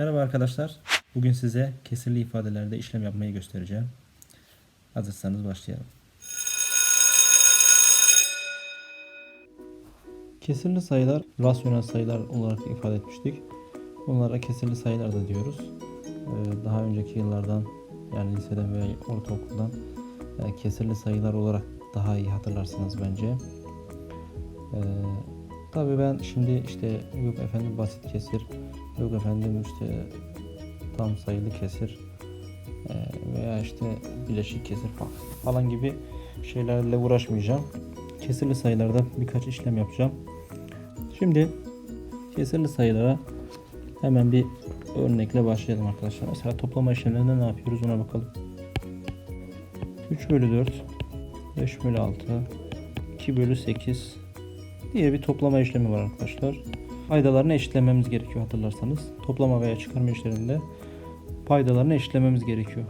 Merhaba arkadaşlar. Bugün size kesirli ifadelerde işlem yapmayı göstereceğim. Hazırsanız başlayalım. Kesirli sayılar rasyonel sayılar olarak ifade etmiştik. Bunlara kesirli sayılar da diyoruz. Ee, Daha önceki yıllardan yani liseden veya ortaokuldan e, kesirli sayılar olarak daha iyi hatırlarsınız bence. Ee, tabii ben şimdi işte yok efendim basit kesir, yok efendim işte tam sayılı kesir e, veya işte bileşik kesir falan, gibi şeylerle uğraşmayacağım. Kesirli sayılarda birkaç işlem yapacağım. Şimdi kesirli sayılara hemen bir örnekle başlayalım arkadaşlar. Mesela toplama işlemlerinde ne yapıyoruz ona bakalım. 3 bölü 4 5 bölü 6 2 bölü 8 diye bir toplama işlemi var arkadaşlar. Paydalarını eşitlememiz gerekiyor hatırlarsanız. Toplama veya çıkarma işlerinde paydalarını eşitlememiz gerekiyor.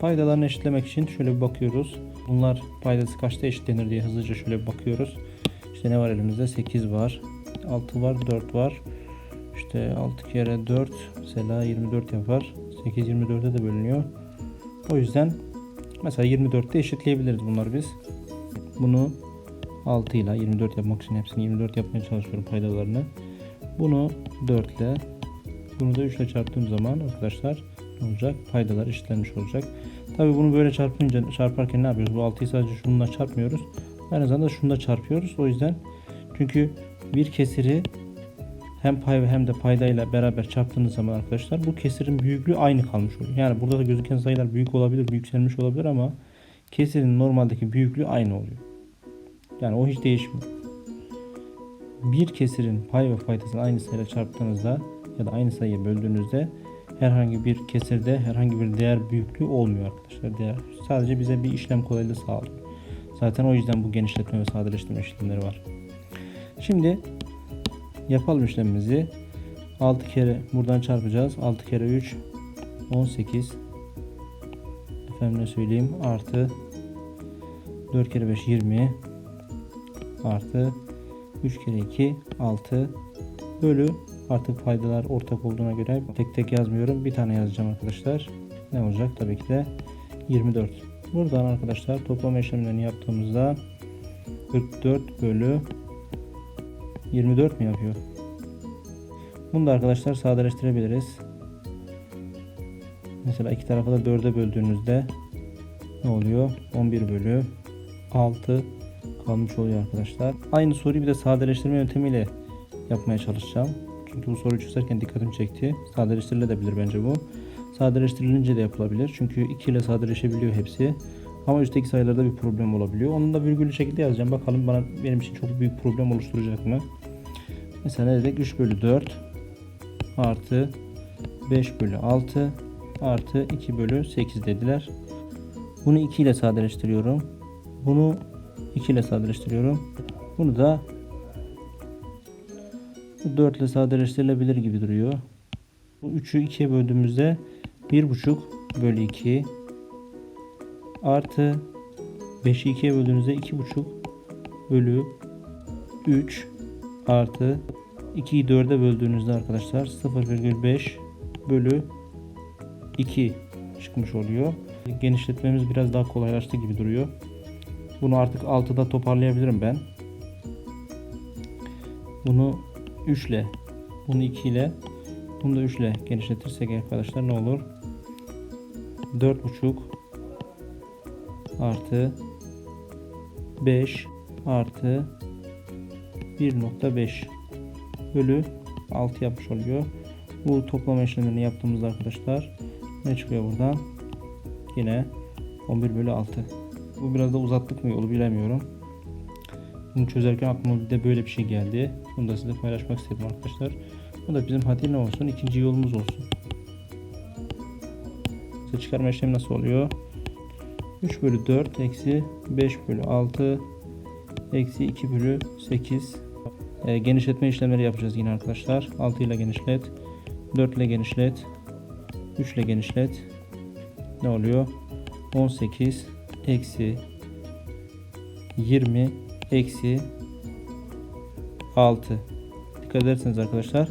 Paydalarını eşitlemek için şöyle bir bakıyoruz. Bunlar paydası kaçta eşitlenir diye hızlıca şöyle bir bakıyoruz. İşte ne var elimizde? 8 var. 6 var, 4 var. İşte 6 kere 4 mesela 24 yapar. 8 24'e de bölünüyor. O yüzden mesela 24'te eşitleyebiliriz bunları biz. Bunu 6 ile 24 yapmak için hepsini 24 yapmaya çalışıyorum paydalarını. Bunu 4 ile bunu da 3 ile çarptığım zaman arkadaşlar ne olacak? Paydalar eşitlenmiş olacak. Tabii bunu böyle çarpınca çarparken ne yapıyoruz? Bu 6'yı sadece şununla çarpmıyoruz. Aynı zamanda şununla çarpıyoruz. O yüzden çünkü bir kesiri hem pay hem de paydayla beraber çarptığınız zaman arkadaşlar bu kesirin büyüklüğü aynı kalmış oluyor. Yani burada da gözüken sayılar büyük olabilir, yükselmiş olabilir ama kesirin normaldeki büyüklüğü aynı oluyor. Yani o hiç değişmiyor. Bir kesirin pay ve paydasını aynı sayıyla çarptığınızda ya da aynı sayıya böldüğünüzde herhangi bir kesirde herhangi bir değer büyüklüğü olmuyor arkadaşlar. Değer sadece bize bir işlem kolaylığı sağlıyor. Zaten o yüzden bu genişletme ve sadeleştirme işlemleri var. Şimdi yapalım işlemimizi. 6 kere buradan çarpacağız. 6 kere 3 18 efendim ne söyleyeyim artı 4 kere 5 20 artı 3 kere 2 6 bölü artık paydalar ortak olduğuna göre tek tek yazmıyorum. Bir tane yazacağım arkadaşlar. Ne olacak? Tabii ki de 24. Buradan arkadaşlar toplama işlemlerini yaptığımızda 44 bölü 24 mi yapıyor? Bunu da arkadaşlar sadeleştirebiliriz. Mesela iki tarafı da 4'e böldüğünüzde ne oluyor? 11 bölü 6 kalmış oluyor arkadaşlar. Aynı soruyu bir de sadeleştirme yöntemiyle yapmaya çalışacağım. Çünkü bu soruyu çözerken dikkatimi çekti. Sadeleştirilebilir bence bu. Sadeleştirilince de yapılabilir. Çünkü 2 ile sadeleşebiliyor hepsi. Ama üstteki sayılarda bir problem olabiliyor. Onu da virgüllü şekilde yazacağım. Bakalım bana benim için çok büyük problem oluşturacak mı? Mesela ne dedik? 3 bölü 4 artı 5 bölü 6 artı 2 bölü 8 dediler. Bunu 2 ile sadeleştiriyorum. Bunu 2 ile sadeleştiriyorum. Bunu da 4 ile sadeleştirilebilir gibi duruyor. Bu 3'ü 2'ye böldüğümüzde 1,5 bölü 2 artı 5'i 2'ye böldüğünüzde 2,5 bölü 3 artı 2'yi 4'e böldüğünüzde arkadaşlar 0,5 bölü 2 çıkmış oluyor. Genişletmemiz biraz daha kolaylaştı gibi duruyor. Bunu artık 6'da toparlayabilirim ben. Bunu 3 ile, bunu 2 ile, bunu da 3 ile genişletirsek arkadaşlar ne olur? 4,5 artı 5 artı 1.5 bölü 6 yapmış oluyor. Bu toplama işlemlerini yaptığımızda arkadaşlar ne çıkıyor buradan? Yine 11 bölü 6. Bu biraz da uzattık mı yolu bilemiyorum. Bunu çözerken aklıma bir de böyle bir şey geldi. Bunu da size paylaşmak istedim arkadaşlar. Bu da bizim hadi ne olsun? ikinci yolumuz olsun. Size çıkarma işlemi nasıl oluyor? 3 bölü 4 eksi 5 bölü 6 eksi 2 bölü 8 e, genişletme işlemleri yapacağız yine arkadaşlar. 6 ile genişlet. 4 ile genişlet. 3 ile genişlet. Ne oluyor? 18 eksi 20 eksi 6. Dikkat ederseniz arkadaşlar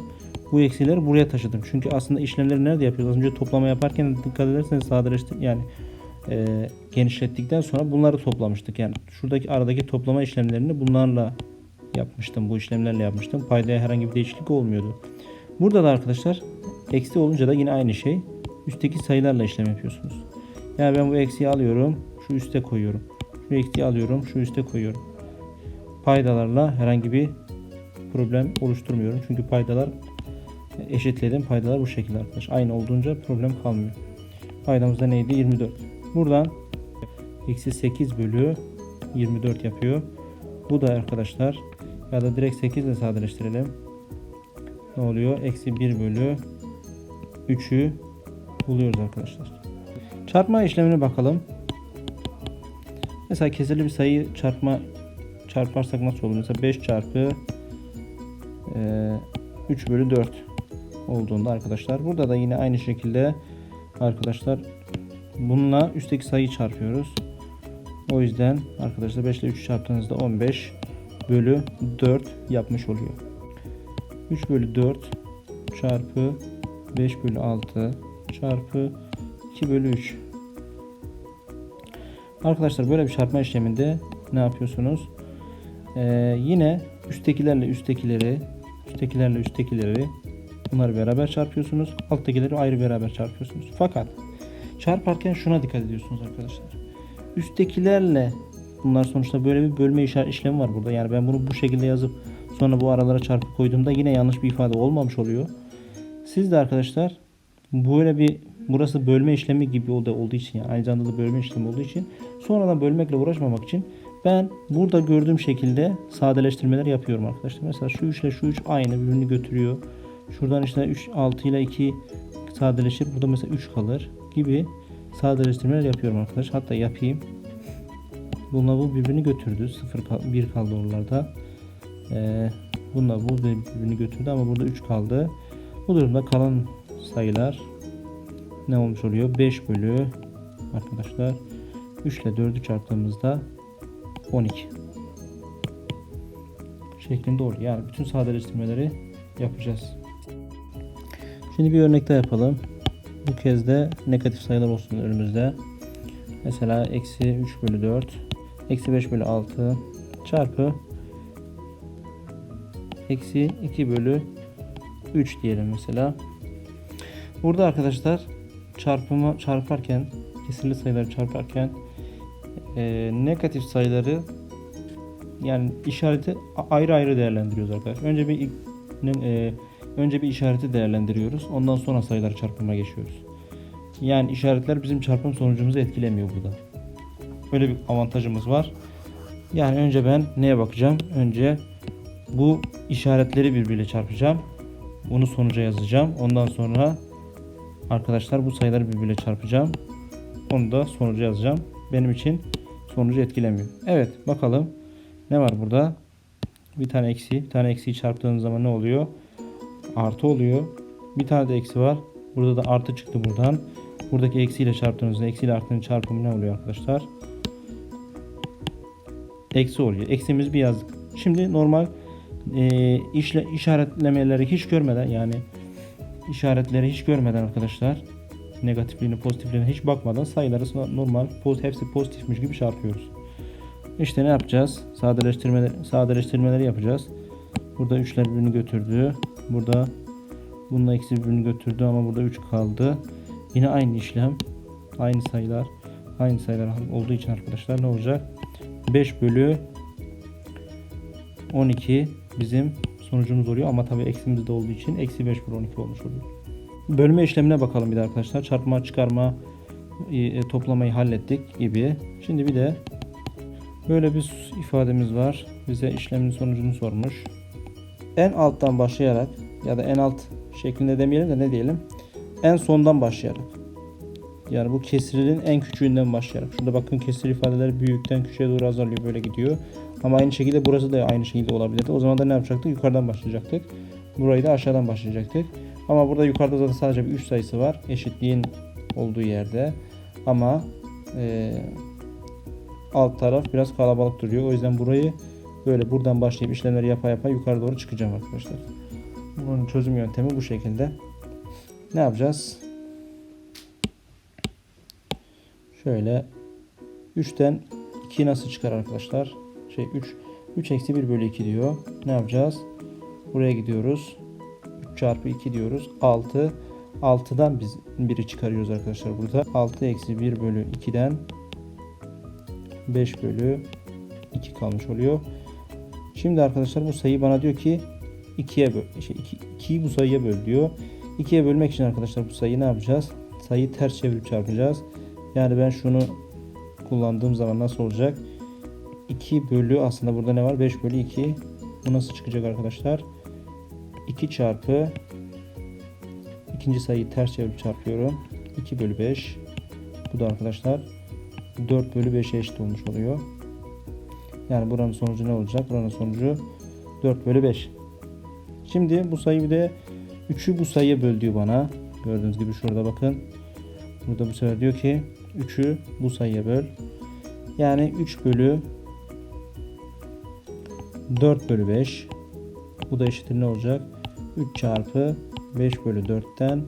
bu eksileri buraya taşıdım. Çünkü aslında işlemleri nerede yapıyoruz? Az önce toplama yaparken dikkat ederseniz sadeleştir yani e, genişlettikten sonra bunları toplamıştık. Yani şuradaki aradaki toplama işlemlerini bunlarla yapmıştım. Bu işlemlerle yapmıştım. Paydaya herhangi bir değişiklik olmuyordu. Burada da arkadaşlar eksi olunca da yine aynı şey. Üstteki sayılarla işlem yapıyorsunuz. Yani ben bu eksiği alıyorum. Şu üste koyuyorum. Şu eksiği alıyorum. Şu üste koyuyorum. Paydalarla herhangi bir problem oluşturmuyorum. Çünkü paydalar eşitledim. Paydalar bu şekilde arkadaşlar. Aynı olduğunca problem kalmıyor. Paydamız da neydi? 24. Buradan eksi 8 bölü 24 yapıyor. Bu da arkadaşlar ya da direkt 8 ile sadeleştirelim. Ne oluyor? Eksi 1 bölü 3'ü buluyoruz arkadaşlar. Çarpma işlemine bakalım. Mesela kesirli bir sayıyı çarpma çarparsak nasıl olur? Mesela 5 çarpı e, 3 bölü 4 olduğunda arkadaşlar. Burada da yine aynı şekilde arkadaşlar bununla üstteki sayıyı çarpıyoruz. O yüzden arkadaşlar 5 ile 3 çarptığınızda 15 bölü 4 yapmış oluyor. 3 bölü 4 çarpı 5 bölü 6 çarpı 2 bölü 3. Arkadaşlar böyle bir çarpma işleminde ne yapıyorsunuz? Ee, yine üsttekilerle üsttekileri üsttekilerle üsttekileri bunları beraber çarpıyorsunuz. Alttakileri ayrı beraber çarpıyorsunuz. Fakat çarparken şuna dikkat ediyorsunuz arkadaşlar. Üsttekilerle bunlar sonuçta böyle bir bölme işlemi var burada. Yani ben bunu bu şekilde yazıp sonra bu aralara çarpıp koyduğumda yine yanlış bir ifade olmamış oluyor. Siz de arkadaşlar böyle bir burası bölme işlemi gibi oldu olduğu için yani aynı zamanda da bölme işlemi olduğu için sonradan bölmekle uğraşmamak için ben burada gördüğüm şekilde sadeleştirmeler yapıyorum arkadaşlar. Mesela şu 3 ile şu 3 aynı birbirini götürüyor. Şuradan işte 3 6 ile 2 sadeleşir. Burada mesela 3 kalır gibi sadeleştirmeler yapıyorum arkadaşlar. Hatta yapayım. Bununla bu birbirini götürdü. 0 kal 1 kaldı oralarda. Ee, bununla bu birbirini götürdü ama burada 3 kaldı. Bu durumda kalan sayılar ne olmuş oluyor? 5 bölü arkadaşlar 3 ile 4'ü çarptığımızda 12 şeklinde oluyor. Yani bütün sadeleştirmeleri yapacağız. Şimdi bir örnek daha yapalım. Bu kez de negatif sayılar olsun önümüzde. Mesela eksi 3 bölü 4 eksi 5 bölü 6 çarpı eksi 2 bölü 3 diyelim mesela. Burada arkadaşlar çarpımı çarparken kesirli sayıları çarparken e, negatif sayıları yani işareti ayrı ayrı değerlendiriyoruz arkadaşlar. Önce bir e, önce bir işareti değerlendiriyoruz. Ondan sonra sayıları çarpıma geçiyoruz. Yani işaretler bizim çarpım sonucumuzu etkilemiyor burada. Böyle bir avantajımız var. Yani önce ben neye bakacağım? Önce bu işaretleri birbiriyle çarpacağım. Bunu sonuca yazacağım. Ondan sonra arkadaşlar bu sayıları birbiriyle çarpacağım. Onu da sonuca yazacağım. Benim için sonucu etkilemiyor. Evet bakalım. Ne var burada? Bir tane eksi. Bir tane eksiyi çarptığınız zaman ne oluyor? Artı oluyor. Bir tane de eksi var. Burada da artı çıktı buradan. Buradaki eksiyle çarptığınızda eksiyle arttığının çarpımı ne oluyor arkadaşlar? Eksi oluyor. Eksimiz bir yazdık. Şimdi normal e, işle, işaretlemeleri hiç görmeden yani işaretleri hiç görmeden arkadaşlar negatifliğini pozitifliğine hiç bakmadan sayıları normal poz, hepsi pozitifmiş gibi çarpıyoruz. İşte ne yapacağız? Sadeleştirmeler, sadeleştirmeleri yapacağız. Burada 3'ler birbirini götürdü. Burada bununla eksi birbirini götürdü ama burada 3 kaldı. Yine aynı işlem. Aynı sayılar. Aynı sayılar olduğu için arkadaşlar ne olacak? 5 bölü 12 bizim sonucumuz oluyor ama tabii eksimiz de olduğu için eksi 5 bölü 12 olmuş oluyor. Bölme işlemine bakalım bir de arkadaşlar. Çarpma, çıkarma, e, toplamayı hallettik gibi. Şimdi bir de böyle bir ifademiz var. Bize işlemin sonucunu sormuş. En alttan başlayarak ya da en alt şeklinde demeyelim de ne diyelim? En sondan başlayarak. Yani bu kesirlerin en küçüğünden başlayarak. Şurada bakın kesir ifadeleri büyükten küçüğe doğru azalıyor böyle gidiyor. Ama aynı şekilde burası da aynı şekilde olabilirdi. O zaman da ne yapacaktık? Yukarıdan başlayacaktık. Burayı da aşağıdan başlayacaktık. Ama burada yukarıda zaten sadece bir 3 sayısı var. Eşitliğin olduğu yerde. Ama e, alt taraf biraz kalabalık duruyor. O yüzden burayı böyle buradan başlayıp işlemleri yapa yapa yukarı doğru çıkacağım arkadaşlar. Bunun çözüm yöntemi bu şekilde. Ne yapacağız? Şöyle 3'ten 2 nasıl çıkar arkadaşlar? Şey 3 3 eksi 1 bölü 2 diyor. Ne yapacağız? Buraya gidiyoruz. 3 çarpı 2 diyoruz. 6. 6'dan biz 1'i çıkarıyoruz arkadaşlar burada. 6 eksi 1 bölü 2'den 5 bölü 2 kalmış oluyor. Şimdi arkadaşlar bu sayı bana diyor ki 2'ye böl. Şey, 2'yi bu sayıya böl diyor. 2'ye bölmek için arkadaşlar bu sayıyı ne yapacağız? Sayıyı ters çevirip çarpacağız. Yani ben şunu kullandığım zaman nasıl olacak? 2 bölü aslında burada ne var? 5 bölü 2. Bu nasıl çıkacak arkadaşlar? 2 çarpı ikinci sayıyı ters çevirip çarpıyorum. 2 bölü 5. Bu da arkadaşlar 4 bölü 5'e eşit olmuş oluyor. Yani buranın sonucu ne olacak? Buranın sonucu 4 bölü 5. Şimdi bu sayı bir de 3'ü bu sayıya böl diyor bana. Gördüğünüz gibi şurada bakın. Burada bu sefer diyor ki 3'ü bu sayıya böl. Yani 3 bölü 4 bölü 5. Bu da eşittir ne olacak? 3 çarpı 5 bölü 4'ten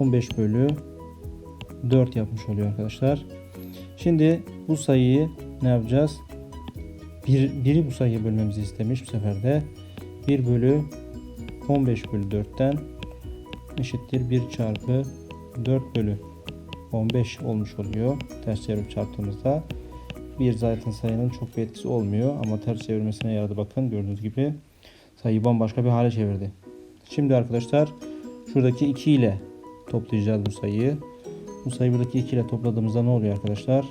15 bölü 4 yapmış oluyor arkadaşlar. Şimdi bu sayıyı ne yapacağız? Bir, biri bu sayıya bölmemizi istemiş bu sefer de 1 bölü 15 bölü 4'ten eşittir 1 çarpı 4 bölü 15 olmuş oluyor. Ters çevirip çarptığımızda bir zaten sayının çok bir etkisi olmuyor ama ters çevirmesine yaradı bakın gördüğünüz gibi sayıyı bambaşka bir hale çevirdi. Şimdi arkadaşlar şuradaki 2 ile toplayacağız bu sayıyı. Bu sayıyı buradaki 2 ile topladığımızda ne oluyor arkadaşlar?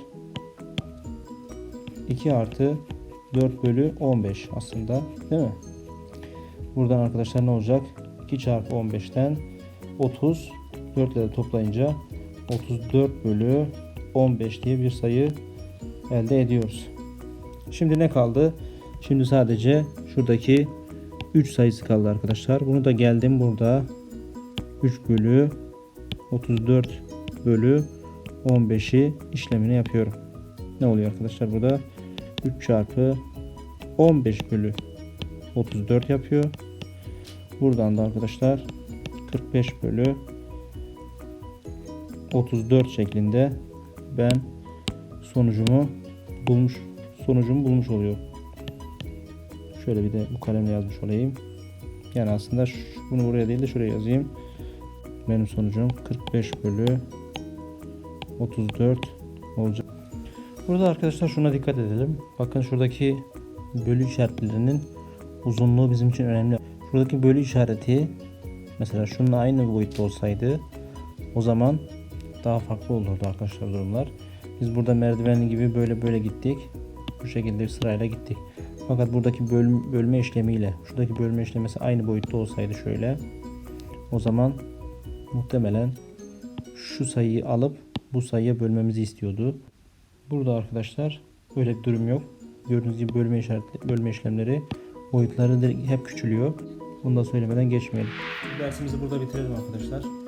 2 artı 4 bölü 15 aslında değil mi? Buradan arkadaşlar ne olacak? 2 çarpı 15'ten 30 4 ile de toplayınca 34 bölü 15 diye bir sayı elde ediyoruz. Şimdi ne kaldı? Şimdi sadece şuradaki 3 sayısı kaldı arkadaşlar. Bunu da geldim burada 3 bölü 34 bölü 15'i işlemini yapıyorum. Ne oluyor arkadaşlar burada? 3 çarpı 15 bölü 34 yapıyor. Buradan da arkadaşlar 45 bölü 34 şeklinde ben sonucumu bulmuş sonucumu bulmuş oluyor. Şöyle bir de bu kalemle yazmış olayım. Yani aslında şu- bunu buraya değil de şuraya yazayım. Benim sonucum 45 bölü 34 olacak. Burada arkadaşlar şuna dikkat edelim. Bakın şuradaki bölü işaretlerinin uzunluğu bizim için önemli. Şuradaki bölü işareti mesela şununla aynı boyutta olsaydı o zaman daha farklı olurdu arkadaşlar durumlar. Biz burada merdivenli gibi böyle böyle gittik. Bu şekilde sırayla gittik. Fakat buradaki bölüm, bölme işlemiyle şuradaki bölme işlemesi aynı boyutta olsaydı şöyle o zaman muhtemelen şu sayıyı alıp bu sayıya bölmemizi istiyordu. Burada arkadaşlar böyle bir durum yok. Gördüğünüz gibi bölme işaretli, bölme işlemleri boyutları hep küçülüyor. Bunu da söylemeden geçmeyelim. Dersimizi burada bitirelim arkadaşlar.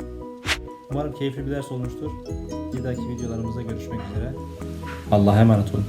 Umarım keyifli bir ders olmuştur. Bir dahaki videolarımızda görüşmek üzere. Allah'a emanet olun.